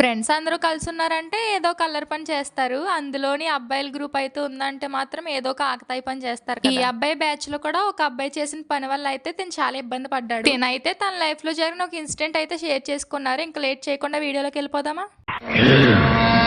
Friends అందరూ కలిసి ఉన్నారంటే ఏదో కలర్ పని చేస్తారు. అందులోని అబ్బాయిల గ్రూప్ అయితే ఉందంటే మాత్రం ఏదో ఒక ఆకతాయి పని చేస్తారు ఈ అబ్బాయి బ్యాచ్లో కూడా ఒక అబ్బాయి చేసిన పని వల్ల అయితే తిను చాలా ఇబ్బంది పడ్డాడు. తినైతే తన లైఫ్లో జరిగిన ఒక ఇన్సిడెంట్ అయితే షేర్ చేసుకున్నారు. ఇంకా లేట్ చేయకుండా వీడియోలోకి వెళ్ళిపోదామా?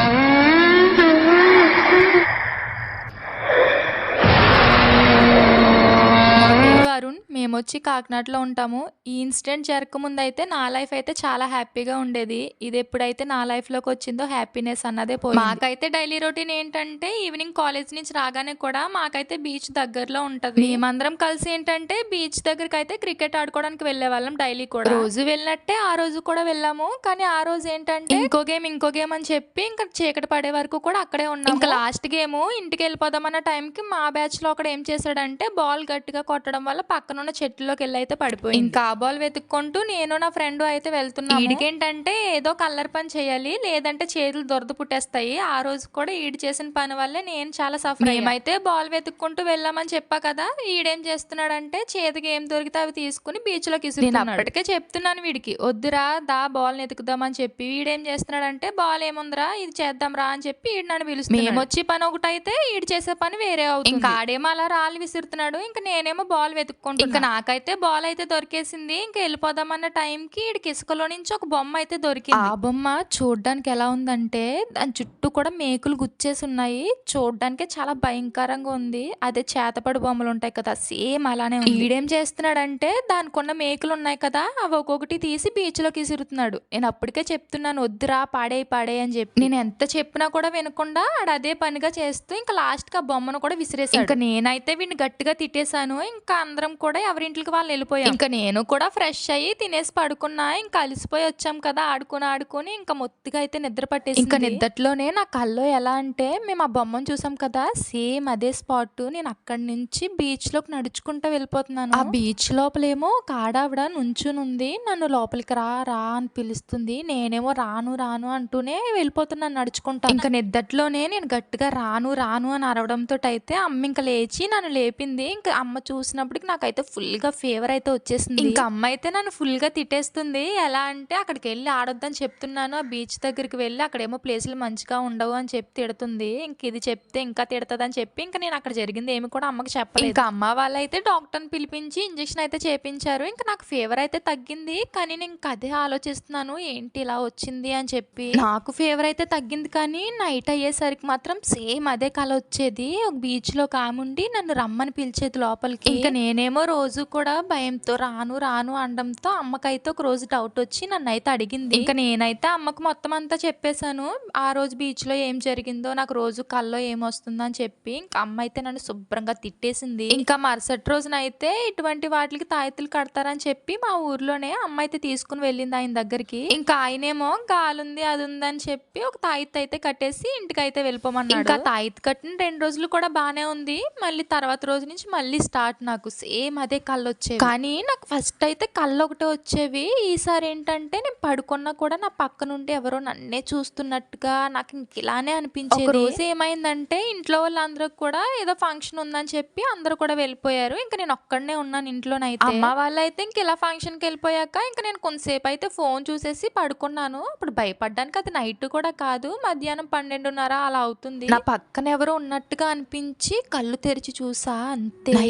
పేరు మేము వచ్చి కాకినాడలో ఉంటాము. ఈ ఇన్సిడెంట్ జరగకముందు అయితే నా లైఫ్ అయితే చాలా హ్యాపీగా ఉండేది. ఇది ఎప్పుడైతే నా లైఫ్లోకి వచ్చిందో హ్యాపీనెస్ అన్నదే పోయింది. మాకైతే డైలీ రొటీన్ ఏంటంటే ఈవినింగ్ కాలేజ్ నుంచి రాగానే కూడా మాకైతే బీచ్ దగ్గరలో ఉంటుంది. మేమందరం కలిసి ఏంటంటే బీచ్ దగ్గరికి అయితే క్రికెట్ ఆడుకోవడానికి వెళ్ళే వాళ్ళం డైలీ కూడా. రోజు వెళ్ళినట్టే ఆ రోజు కూడా వెళ్ళాము. కానీ ఆ రోజు ఏంటంటే ఇంకో గేమ్ ఇంకో గేమ్ అని చెప్పి ఇంకా చీకటి పడే వరకు కూడా అక్కడే ఉన్నాం ఇంకా లాస్ట్ గేమ్ ఇంటికి వెళ్ళిపోదాం అన్న టైంకి మా బ్యాచ్లో అక్కడ ఏం చేశాడంటే బాల్ గట్టిగా కొట్టడం వల్ల పక్కన ఉన్న చెట్టులోకి వెళ్ళి అయితే పడిపోయింది. ఇంకా ఆ బాల్ వెతుక్కుంటూ నేను నా ఫ్రెండ్ అయితే వెళ్తున్నాం ఈడికేంటంటే ఏదో కలర్ పని చేయాలి లేదంటే చేతులు దొరద పుట్టేస్తాయి. ఆ రోజు కూడా ఈడు చేసిన పని వల్లే నేను చాలా సఫర్ మేమైతే బాల్ వెతుక్కుంటూ వెళ్ళామని చెప్పా కదా ఈడేం చేస్తున్నాడంటే చేతికి ఏం దొరికితే అవి తీసుకుని బీచ్లోకి అప్పటికే చెప్తున్నాను వీడికి వద్దురా దా బాల్ ఎతుకుదామని చెప్పి. వీడేం చేస్తున్నాడంటే బాల్ ఏముందిరా ఇది చేద్దాం రా అని చెప్పి ఈడు నన్ను పిలుస్తున్నాడు. మేము వచ్చి పని ఒకటైతే ఈడు చేసే పని వేరే అవుతుంది. ఇంకా ఆడేమో అలా రాళ్ళు విసురుతున్నాడు. ఇంకా నేనేమో బాల్ ఇంకా నాకైతే బాల్ అయితే దొరికేసింది. ఇంకా వెళ్ళిపోదామన్న టైంకి ఈడికి ఇసుకలో నుంచి ఒక బొమ్మ అయితే దొరికింది. ఆ బొమ్మ చూడడానికి ఎలా ఉందంటే దాని చుట్టూ కూడా మేకులు గుచ్చేసి ఉన్నాయి. చూడడానికి చాలా భయంకరంగా ఉంది. అదే చేతపడి బొమ్మలు ఉంటాయి కదా సేమ్ అలానే ఉంది. ఈడేం చేస్తున్నాడంటే దానికి ఉన్న మేకులు ఉన్నాయి కదా అవి ఒక్కొక్కటి తీసి బీచ్లోకి విసురుతున్నాడు నేను అప్పటికే చెప్తున్నాను వద్దురా పాడే పాడే అని చెప్పి. నేను ఎంత చెప్పినా కూడా వినకుండా ఆడు అదే పనిగా చేస్తూ ఇంకా లాస్ట్కి ఆ బొమ్మను కూడా విసిరేసాడు ఇంకా నేనైతే వీడిని గట్టిగా తిట్టేశాను. ఇంకా అందరం కూడా ఎవరింటికి వాళ్ళు వెళ్ళిపోయాం. ఇంకా నేను కూడా ఫ్రెష్ అయ్యి తినేసి పడుకున్నా ఇంకా అలసిపోయి వచ్చాం కదా ఆడుకుని ఆడుకుని ఇంకా మొత్తిగా అయితే నిద్ర పట్టేసి ఇంకా నిద్రలోనే నా కల్లో ఎలా అంటే మేము ఆ బొమ్మను చూసాం కదా సేమ్ అదే స్పాట్ నేను అక్కడి నుంచి బీచ్లోకి నడుచుకుంటూ వెళ్ళిపోతున్నాను. ఆ బీచ్ లోపలేమో ఒక ఆడావిడ నుంచుని ఉంది నన్ను లోపలికి రా రా అని పిలుస్తుంది నేనేమో రాను రాను అంటూనే వెళ్ళిపోతున్నాను నడుచుకుంటా. ఇంకా నిద్దట్లోనే నేను గట్టిగా రాను రాను అని అరవడంతో అయితే అమ్మ ఇంకా లేచి నన్ను లేపింది ఇంకా అమ్మ చూసినప్పటికి నాకైతే ఫుల్గా ఫీవర్ అయితే వచ్చేసింది. ఇంకా అమ్మ అయితే నన్ను ఫుల్గా తిట్టేస్తుంది. ఎలా అంటే అక్కడికి వెళ్ళి ఆడొద్దని చెప్తున్నాను. ఆ బీచ్ దగ్గరికి వెళ్ళి అక్కడేమో ప్లేసులు మంచిగా ఉండవు అని చెప్పి తిడుతుంది. ఇంక ఇది చెప్తే ఇంకా తిడుతుంది అని చెప్పి ఇంకా నేను అక్కడ జరిగింది ఏమి కూడా అమ్మకి చెప్పలేదు. ఇంకా అమ్మ వాళ్ళైతే డాక్టర్ని పిలిపించి ఇంజెక్షన్ అయితే చేపించారు. ఇంకా నాకు ఫీవర్ అయితే తగ్గింది. కానీ నేను ఇంకా అదే ఆలోచిస్తున్నాను. ఏంటి ఇలా వచ్చింది అని చెప్పి. నాకు ఫీవర్ అయితే తగ్గింది కానీ నైట్ అయ్యేసరికి మాత్రం సేమ్ అదే కళ వచ్చేది. ఒక బీచ్లో కాముండి నన్ను రమ్మని పిలిచేది లోపలికి. ఇంకా నేనేమో రోజు కూడా భయంతో రాను రాను అనడంతో అమ్మకైతే ఒక రోజు డౌట్ వచ్చి నన్ను అయితే అడిగింది. ఇంకా నేనైతే అమ్మకు మొత్తం అంతా చెప్పేశాను. ఆ రోజు బీచ్లో ఏం జరిగిందో నాకు రోజు కల్లో ఏమొస్తుందో అని చెప్పి ఇంకా అమ్మ అయితే నన్ను శుభ్రంగా తిట్టేసింది. ఇంకా మరుసటి రోజున అయితే ఇటువంటి వాటికి తాయెత్తులు కడతారని చెప్పి మా ఊర్లోనే అమ్మ అయితే తీసుకుని వెళ్ళింది ఆయన దగ్గరికి. ఇంకా ఆయనేమో గాలుంది అది ఉంది అని చెప్పి ఒక తాయెత్తు అయితే కట్టేసి ఇంటికి అయితే వెళ్ళిపోమన్నాడు. ఇంకా తాయెత్తు కట్టిన రెండు రోజులు కూడా బానే ఉంది. మళ్ళీ తర్వాత రోజు నుంచి మళ్ళీ స్టార్ట్ నాకు. సేమ్ అదే కళ్ళు వచ్చేవి కానీ నాకు ఫస్ట్ అయితే కళ్ళు ఒకటే వచ్చేవి. ఈసారి ఏంటంటే నేను పడుకున్నా కూడా నా పక్క నుండి ఎవరో నన్నే చూస్తున్నట్టుగా నాకు ఇంక ఇలానే అనిపించేది. రోజు ఏమైందంటే ఇంట్లో వాళ్ళందరూ కూడా ఏదో ఫంక్షన్ ఉందని చెప్పి అందరూ కూడా వెళ్ళిపోయారు. ఇంకా నేను ఒక్కడనే ఉన్నాను ఇంట్లోనైతే. అమ్మ వాళ్ళైతే ఇంక ఇలా ఫంక్షన్కి వెళ్ళిపోయాక ఇంకా నేను కొంతసేపు అయితే ఫోన్ చూసేసి పడుకున్నాను. అప్పుడు భయపడ్డానికి అది నైట్ కూడా కాదు. మధ్యాహ్నం పన్నెండున్నర అలా అవుతుంది. నా పక్కన ఎవరో ఉన్నట్టుగా అనిపించి కళ్ళు తెరిచి చూసా అంతే. నా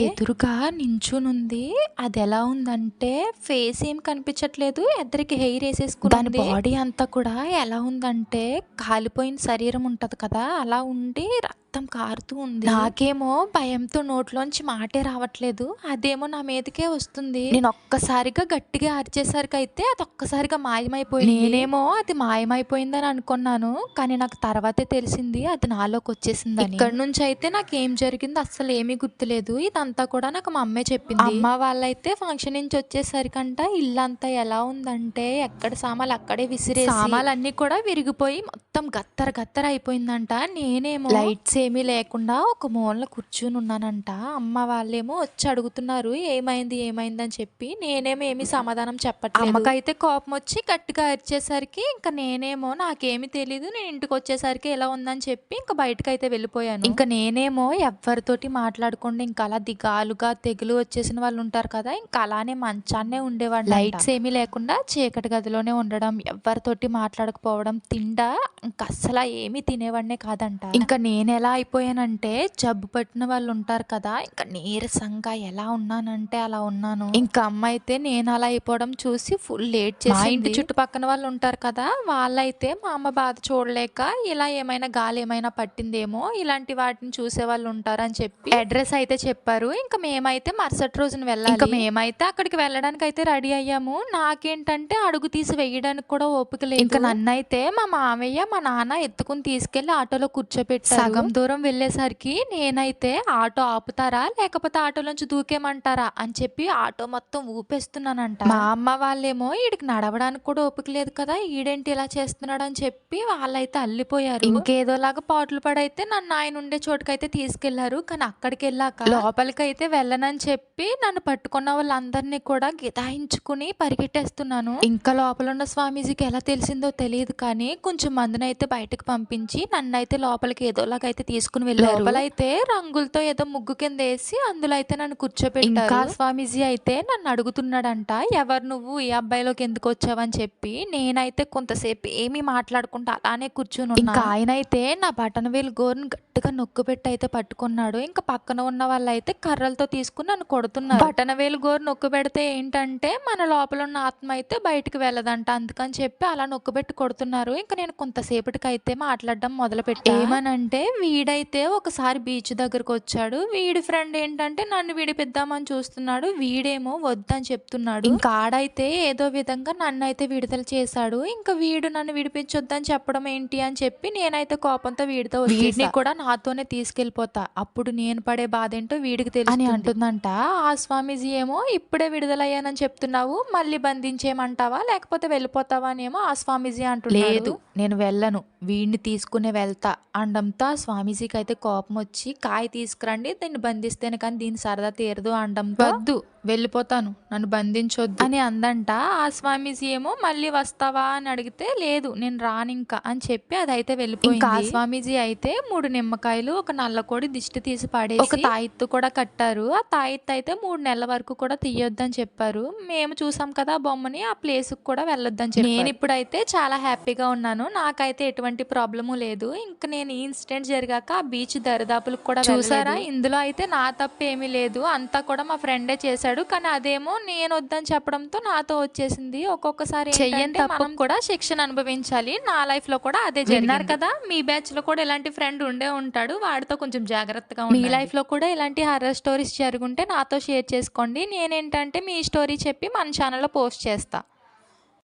కూర్చొని ఉంది అది ఎలా ఉందంటే ఫేస్ ఏం కనిపించట్లేదు ఇద్దరికి హెయిర్ వేసేసుకుని దాని బాడీ అంతా కూడా ఎలా ఉందంటే కాలిపోయిన శరీరం ఉంటది కదా అలా ఉండి రక్తం కారుతూ ఉంది. నాకేమో భయంతో నోట్లోంచి మాటే రావట్లేదు. అదేమో నా మీదకే వస్తుంది. నేను ఒక్కసారిగా గట్టిగా అరిచేసరికి అయితే అది ఒక్కసారిగా మాయమైపోయింది. నేనేమో అది మాయమైపోయిందని అనుకున్నాను. కానీ నాకు తర్వాతే తెలిసింది అది నాలోకి వచ్చేసింది ఇక్కడ నుంచి అయితే నాకు ఏం జరిగిందో అస్సలు ఏమీ గుర్తులేదు. ఇదంతా కూడా నాకు మా అమ్మే చెప్పింది. అమ్మ వాళ్ళైతే ఫంక్షన్ నుంచి వచ్చేసరికంట ఇల్లంతా ఎలా ఉందంటే ఎక్కడ సామాన్లు అక్కడే విసిరే సామాన్లు అన్ని కూడా విరిగిపోయి మొత్తం గత్తర గత్తర అయిపోయిందంట. నేనేమో లైట్స్ ఏమీ లేకుండా ఒక మూలన కూర్చుని ఉన్నానంట. అమ్మ వాళ్ళేమో వచ్చి అడుగుతున్నారు ఏమైంది ఏమైంది అని చెప్పి. నేనేమో ఏమీ సమాధానం చెప్పట్లేదు. అమ్మకైతే కోపం వచ్చి గట్టిగా అరిచేసరికి ఇంకా నేనేమో నాకేమీ తెలీదు నేను ఇంటికి వచ్చేసరికి ఎలా ఉందని చెప్పి ఇంకా బయటకు అయితే వెళ్ళిపోయాను. ఇంకా నేనేమో ఎవరితోటి మాట్లాడకుండా ఇంకా అలా దిగాలుగా తెగులు వచ్చేసిన వాళ్ళు ఉంటారు కదా ఇంకా అలానే మంచాన్నే ఉండేవాడు లైట్స్ ఏమీ లేకుండా చీకటి గదిలోనే ఉండడం ఎవరితోటి మాట్లాడకపోవడం తిండా ఇంకా అస్సలు ఏమీ తినేవాడినే కాదంట. ఇంకా నేను ఎలా అయిపోయానంటే జబ్బు పట్టిన వాళ్ళు ఉంటారు కదా ఇంకా నీరసంగా ఎలా ఉన్నానంటే అలా ఉన్నాను. ఇంకా అమ్మ అయితే నేను అలా అయిపోవడం చూసి ఫుల్ లేట్ చేసి ఇంటి చుట్టుపక్కన వాళ్ళు ఉంటారు కదా వాళ్ళైతే మా అమ్మ బాధ చూడలేక ఇలా ఏమైనా గాలి ఏమైనా పట్టిందేమో ఇలాంటి వాటిని చూసే వాళ్ళు ఉంటారని చెప్పి అడ్రస్ అయితే చెప్పారు. ఇంకా మేమైతే మరుసటి రోజున వెళ్ళాలి. ఇంకా మేమైతే అక్కడికి వెళ్ళడానికి అయితే రెడీ అయ్యాము. నాకేంటంటే అడుగు తీసి వేయడానికి కూడా ఓపిక లేదు. ఇంకా నన్నైతే మా మామయ్య మా నాన్న ఎత్తుకుని తీసుకెళ్ళి ఆటోలో కూర్చోపెట్టారు సగం దూరం వెళ్ళేసరికి నేనైతే ఆటో ఆపుతారా లేకపోతే ఆటోలోంచి దూకేమంటారా అని చెప్పి ఆటో మొత్తం ఊపేస్తున్నానంట. మా అమ్మ వాళ్ళేమో ఈడికి నడవడానికి కూడా ఓపిక లేదు కదా ఈడేంటి ఇలా చేస్తున్నాడు అని చెప్పి వాళ్ళైతే అల్లిపోయారు. ఇంకేదోలాగా పాటలు పడైతే నన్ను ఆయన ఉండే చోటుకైతే తీసుకెళ్ళారు. కానీ అక్కడికి వెళ్ళాక లోపలికైతే వెళ్ళనని చెప్పి నన్ను పట్టుకున్న వాళ్ళందరినీ కూడా గిదాయించుకుని పరిగెట్టేస్తున్నాను. ఇంకా లోపల ఉన్న స్వామీజీకి ఎలా తెలిసిందో తెలియదు కానీ కొంచెం మందిని అయితే బయటకు పంపించి నన్ను అయితే లోపలికి ఏదోలాగా అయితే తీసుకుని వెళ్ళారు. లోపలైతే రంగులతో ఏదో ముగ్గు కింద వేసి అందులో అయితే నన్ను కూర్చోపెట్టారు. ఇంకా? స్వామీజీ అయితే నన్ను అడుగుతున్నాడంట ఎవరు నువ్వు? ఈ అబ్బాయిలోకి ఎందుకు వచ్చావని చెప్పి నేనైతే కొంతసేపు ఏమీ మాట్లాడకుండా అలానే కూర్చుని ఇంకా? ఆయన అయితే నా బటన్ వేలు గోరుని గట్టిగా నొక్కు పెట్టి అయితే పట్టుకున్నాడు. ఇంకా పక్కన ఉన్న వాళ్ళైతే కర్రలతో తీసుకుని నన్ను కొడుతున్నారు. బటన్ వేలు గోరు నొక్కు పెడితే ఏంటంటే మన లోపల ఉన్న ఆత్మ అయితే బయటికి వెళ్ళదంట. అందుకని చెప్పి అలా నొక్కుబెట్టి కొడుతున్నారు. ఇంకా నేను కొంతసేపటికి అయితే మాట్లాడడం మొదలు పెట్టి ఏమనంటే వీడైతే ఒకసారి బీచ్ దగ్గరకు వచ్చాడు వీడి ఫ్రెండ్ ఏంటంటే నన్ను విడిపిద్దామని చూస్తున్నాడు. వీడేమో వద్దని చెప్తున్నాడు. ఇంకా ఆడైతే ఏదో విధంగా నన్ను అయితే విడుదల చేశాడు. ఇంకా వీడు నన్ను విడిపించొద్దని చెప్పడం ఏంటి అని చెప్పి నేనైతే కోపంతో వీడితో వీడిని కూడా నాతోనే తీసుకెళ్ళిపోతా అప్పుడు నేను పడే బాధ ఏంటో వీడికి తెలుసు అని అంటుందంట. ఆ స్వామీజీ ఏమో ఇప్పుడే విడుదలయ్యానని చెప్తున్నావు. మళ్ళీ బంధించేయమంటావా? లేకపోతే వెళ్ళిపోతావా? అనేమో ఆ స్వామీజీ అంటున్నాడు. లేదు. నేను వెళ్ళను. వీడిని తీసుకునే వెళ్తా. అండంతో ఆ స్వామీజీకి అయితే కోపం వచ్చి కాయ తీసుకురండి దీన్ని బంధిస్తేనే కానీ దీని సరదా తీరదు అండంతో. వద్దు వెళ్ళిపోతాను నన్ను బంధించొద్దు అని అందంట. ఆ స్వామీజీ ఏమో మళ్ళీ వస్తావా? అని అడిగితే లేదు నేను రానింకా అని చెప్పి అదైతే వెళ్ళిపోయింది. ఆ స్వామీజీ అయితే మూడు నిమ్మకాయలు ఒక నల్లకోడి దిష్టి తీసి పడేసి ఒక తాయిత్తు కూడా కట్టారు. ఆ తాయిత్తు అయితే మూడు నెలల వరకు కూడా తీయొద్దని చెప్పారు. మేము చూసాం కదా బొమ్మని ఆ ప్లేస్ కూడా వెళ్ళొద్దని చెప్పి నేను ఇప్పుడైతే చాలా హ్యాపీగా ఉన్నాను. నాకైతే ఎటువంటి ప్రాబ్లము లేదు. ఇంకా నేను ఈ ఇన్సిడెంట్ జరిగాక ఆ బీచ్ దరిదాపులకు కూడా చూసారా? ఇందులో అయితే నా తప్పు ఏమీ లేదు. అంతా కూడా మా ఫ్రెండే చేశాడు. కానీ అదేమో నేను వద్దని చెప్పడంతో నాతో వచ్చేసింది. ఒక్కొక్కసారి చెయ్యని తప్పు. కూడా శిక్షణ అనుభవించాలి. నా లైఫ్లో కూడా అదే జరిగినారు కదా? మీ బ్యాచ్లో కూడా ఇలాంటి ఫ్రెండ్ ఉండే ఉంటాడు. వాడితో కొంచెం జాగ్రత్తగా మీ లైఫ్లో కూడా ఇలాంటి హర్రర్ స్టోరీస్ జరుగుంటే నాతో షేర్ చేసుకోండి. నేనేంటంటే మీ స్టోరీ చెప్పి మన ఛానల్లో పోస్ట్ చేస్తా.